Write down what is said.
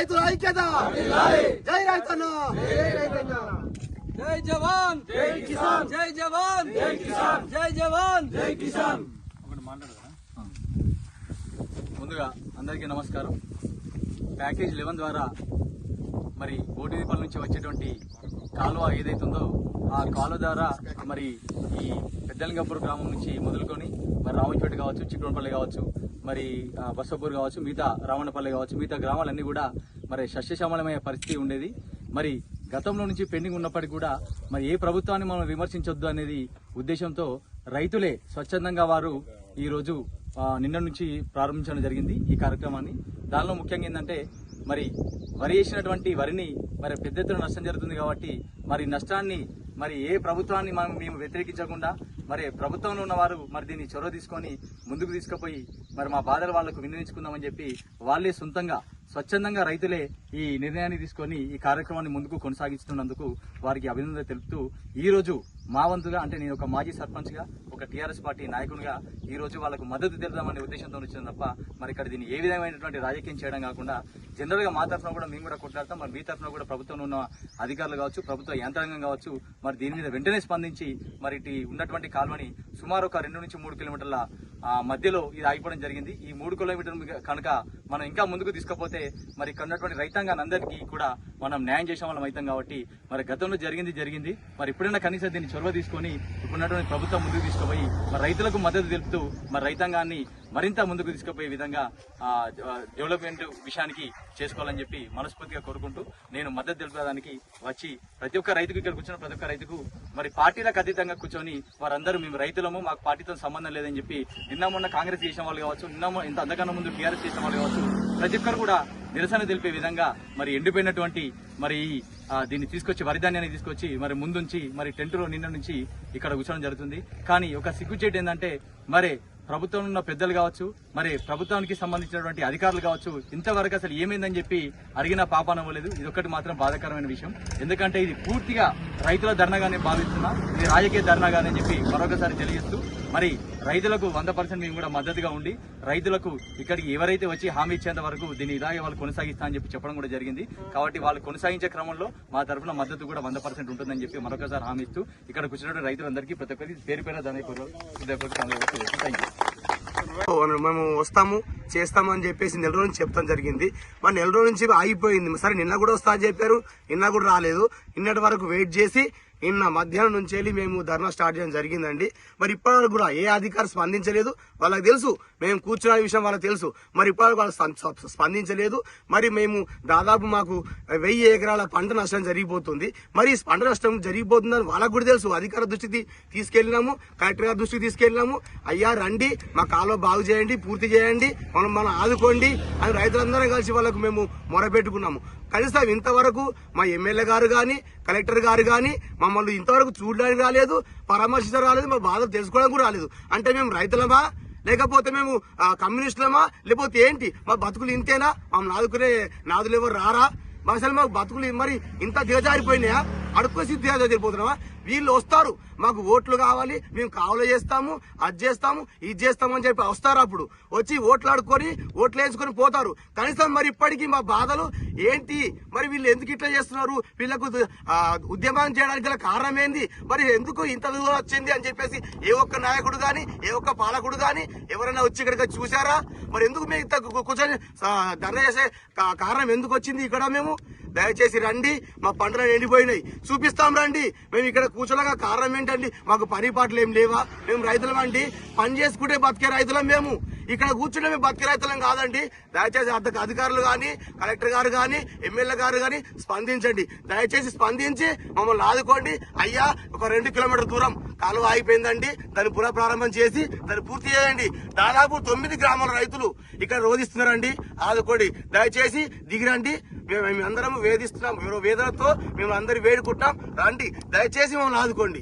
రైతుల ఐక్యత! జై రైతన్న! జై జవాన్! జై కిసాన్! జై జవాన్! జై కిసాన్! జై జవాన్! జై కిసాన్! ముందుగా అందరికీ నమస్కారం. ప్యాకేజ్ లెవెన్ ద్వారా మరి బోటిదీపాల నుంచి వచ్చేటువంటి కాలువ ఏదైతుందో ఆ కాలువ ద్వారా మరి ఈ పెద్దలింగపూర్ గ్రామం నుంచి మొదలుకొని మరి రామంపేట కావచ్చు చిక్కడపల్లి కావచ్చు మరి బసపూర్ కావచ్చు మిగతా రావణపల్లి కావచ్చు మిగతా గ్రామాలన్నీ కూడా మరి సస్యశ్యామలమయ్యే పరిస్థితి ఉండేది. మరి గతంలో నుంచి పెండింగ్ ఉన్నప్పటికీ కూడా మరి ఏ ప్రభుత్వాన్ని మనం విమర్శించొద్దు అనేది ఉద్దేశంతో రైతులే స్వచ్ఛందంగా వారు ఈరోజు నిన్న నుంచి ప్రారంభించడం జరిగింది ఈ కార్యక్రమాన్ని. దానిలో ముఖ్యంగా ఏంటంటే మరి వరి వేసినటువంటి వరిని మరి పెద్ద ఎత్తున నష్టం జరుగుతుంది కాబట్టి మరి నష్టాన్ని మరి ఏ ప్రభుత్వాన్ని మనం మేము వ్యతిరేకించకుండా మరి ప్రభుత్వంలో ఉన్నవారు మరి దీన్ని చొరవ తీసుకొని ముందుకు తీసుకుపోయి మరి మా బాధలు వాళ్ళకు వినియోగించుకుందామని చెప్పి వాళ్ళే సొంతంగా స్వచ్ఛందంగా రైతులే ఈ నిర్ణయాన్ని తీసుకొని ఈ కార్యక్రమాన్ని ముందుకు కొనసాగిస్తున్నందుకు వారికి అభినందన తెలుపుతూ ఈ రోజు మా వంతుగా అంటే నేను ఒక మాజీ సర్పంచ్గా ఒక టీఆర్ఎస్ పార్టీ నాయకునిగా ఈ రోజు వాళ్ళకు మద్దతు తెలుదామనే ఉద్దేశంతో వచ్చింది తప్ప మరి ఇక్కడ దీన్ని ఏ విధమైనటువంటి రాజకీయం చేయడం కాకుండా జనరల్గా మా తరఫున కూడా మేము కూడా కొట్లాడతాం మరి మీ తరఫున కూడా ప్రభుత్వంలో ఉన్న అధికారులు కావచ్చు ప్రభుత్వ యంత్రాంగం కావచ్చు మరి దీని మీద వెంటనే స్పందించి మరి ఉన్నటువంటి కాలువని సుమారు ఒక రెండు నుంచి మూడు కిలోమీటర్ల మధ్యలో ఇది ఆగిపోవడం జరిగింది. ఈ మూడు కిలోమీటర్లు కనుక మనం ఇంకా ముందుకు తీసుకపోతే మరి కన్నటువంటి ఉన్నటువంటి రైతాంగాన్ని అందరికీ కూడా మనం న్యాయం చేసే వాళ్ళం అవుతాం కాబట్టి మరి గతంలో జరిగింది జరిగింది. మరి ఇప్పుడైనా కనీసం దీన్ని చొరవ తీసుకొని ఇప్పుడున్నటువంటి ప్రభుత్వం ముందుకు తీసుకుపోయి మరి రైతులకు మద్దతు తెలుపుతూ మరి రైతాంగాన్ని మరింత ముందుకు తీసుకుపోయే విధంగా డెవలప్మెంట్ విషయానికి చేసుకోవాలని చెప్పి మనస్ఫూర్తిగా కోరుకుంటూ నేను మద్దతు తెలిపడానికి వచ్చి ప్రతి ఒక్క రైతుకు ఇక్కడ కూర్చున్న ప్రతి ఒక్క రైతుకు మరి పార్టీలకు అతీతంగా కూర్చొని వారందరూ మేము రైతులము మాకు పార్టీతో సంబంధం లేదని చెప్పి నిన్న మొన్న కాంగ్రెస్ చేసిన వాళ్ళు కావచ్చు నిన్న ఇంత అంతకన్నా ముందు టీఆర్ఎస్ చేసిన వాళ్ళు కావచ్చు ప్రతి ఒక్కరు కూడా నిరసన తెలిపే విధంగా మరి ఎండిపోయినటువంటి మరి ఈ, దీన్ని తీసుకొచ్చి వరిధాన్యాన్ని తీసుకొచ్చి మరి ముందుంచి మరి టెంటులో నిన్న నుంచి ఇక్కడ కూర్చోవడం జరుగుతుంది. కానీ ఒక సిగ్గుచేటు ఏంటంటే మరి ప్రభుత్వం ఉన్న పెద్దలు కావచ్చు మరి ప్రభుత్వానికి సంబంధించినటువంటి అధికారులు కావచ్చు ఇంతవరకు అసలు ఏమైందని చెప్పి అడిగిన పాపాన అవ్వలేదు ఇది ఒకటి మాత్రం బాధాకరమైన విషయం. ఎందుకంటే ఇది పూర్తిగా రైతుల ధర్నాగానే భావిస్తున్నా ఇది రాజకీయ ధర్నాగానే చెప్పి మరొకసారి తెలియజేస్తూ మరి రైతులకు వంద పర్సెంట్ మేము కూడా మద్దతుగా ఉండి రైతులకు ఇక్కడికి ఎవరైతే వచ్చి హామీ ఇచ్చేంత వరకు దీన్ని ఇలాగే వాళ్ళు కొనసాగిస్తా అని చెప్పి చెప్పడం కూడా జరిగింది. కాబట్టి వాళ్ళు కొనసాగించే క్రమంలో మా తరఫున మద్దతు కూడా వంద పర్సెంట్ ఉంటుందని చెప్పి మరొకసారి హామీ ఇస్తూ ఇక్కడ కూర్చున్న రైతులందరికీ ప్రతి ఒక్కరికి పేరు పేరు దాని థ్యాంక్ యూ మేము వస్తాము చేస్తామని చెప్పేసి నెల రోజు నుంచి చెప్తాం జరిగింది. మరి నెల రోజు నుంచి ఆగిపోయింది. సరే నిన్న కూడా వస్తా అని చెప్పారు నిన్న కూడా రాలేదు. నిన్నటి వరకు వెయిట్ చేసి నిన్న మధ్యాహ్నం నుంచి వెళ్ళి మేము ధర్నా స్టార్ట్ చేయడం జరిగిందండి. మరి ఇప్పటివరకు కూడా ఏ అధికారి స్పందించలేదు. వాళ్ళకి తెలుసు మేము కూర్చున్న విషయం వాళ్ళకి తెలుసు. మరి ఇప్పటివరకు వాళ్ళు స్ప- స్పందించలేదు. మరి మేము దాదాపు మాకు వెయ్యి ఎకరాల పంట నష్టం జరిగిపోతుంది. మరి పంట నష్టం జరిగిపోతుందని వాళ్ళకు కూడా తెలుసు. అధికార దృష్టికి తీసుకెళ్ళినాము కలెక్టర్ గారి దృష్టికి తీసుకెళ్ళినాము. అయ్యా రండి మా కాలువ బాగు చేయండి పూర్తి చేయండి మనం మనం ఆదుకోండి అని రైతులందరం కలిసి వాళ్ళకు మేము మొరపెట్టుకున్నాము. కనీసం ఇంతవరకు మా ఎమ్మెల్యే గారు కానీ కలెక్టర్ గారు కానీ మమ్మల్ని ఇంతవరకు చూడడానికి రాలేదు పరామర్శించడం రాలేదు మా బాధ తెలుసుకోవడానికి కూడా రాలేదు. అంటే మేము రైతులమా? లేకపోతే మేము కమ్యూనిస్టులమా? లేకపోతే ఏంటి? మా బతుకులు ఇంతేనా? మా ఆదుకునే నాదులు ఎవరు రారా? అసలు మాకు బతుకులు మరి ఇంత దిగజారిపోయినాయా? అడుక్కోసి దిగజారిపోతున్నావా? వీళ్ళు వస్తారు. మాకు ఓట్లు కావాలి మేము కావలో చేస్తాము అది చేస్తాము ఇది చేస్తాము అని చెప్పి వస్తారు అప్పుడు. వచ్చి ఓట్లు ఆడుకొని ఓట్లు వేసుకొని పోతారు. కనీసం మరి ఇప్పటికీ మా బాధలు ఏంటి? మరి వీళ్ళు ఎందుకు ఇట్లా చేస్తున్నారు? వీళ్ళకు ఉద్యమం చేయడానికి గల కారణం ఏంది? మరి ఎందుకు ఇంత దూరం వచ్చింది అని చెప్పేసి ఏ ఒక్క నాయకుడు కానీ ఏ ఒక్క పాలకుడు కానీ ఎవరైనా వచ్చి ఇక్కడ చూసారా మరి ఎందుకు మేము ఇంత కూర్చొని ఆ, ధర్నా చేసే కారణం ఎందుకు వచ్చింది ఇక్కడ మేము? దయచేసి రండి మా పంటలు ఎండిపోయినాయి. చూపిస్తాం రండి. మేము ఇక్కడ కూర్చోలేక కారణం ఏంటండి? మాకు పని పాటలు ఏం లేవా? మేము రైతులం అండి. పని చేసుకుంటే బతికే రైతులం మేము. ఇక్కడ కూర్చుంటే మేము బతికే రైతులం కాదండి. దయచేసి అధిక అధికారులు కానీ కలెక్టర్ గారు కానీ ఎమ్మెల్యే గారు కానీ స్పందించండి. దయచేసి స్పందించి మమ్మల్ని ఆదుకోండి. అయ్యా ఒక రెండు కిలోమీటర్ దూరం కాలువ ఆగిపోయిందండి. దాన్ని పునఃప్రారంభం చేసి దాన్ని పూర్తి చేయండి. దాదాపు తొమ్మిది గ్రామాల రైతులు ఇక్కడ రోధిస్తున్నారండి. ఆదుకోండి. దయచేసి దిగిరండి. మేము మేము అందరం వేధిస్తున్నాం వేదనతో మేము అందరు వేడుకుంటాం రండి దయచేసి మమ్మల్ని ఆదుకోండి.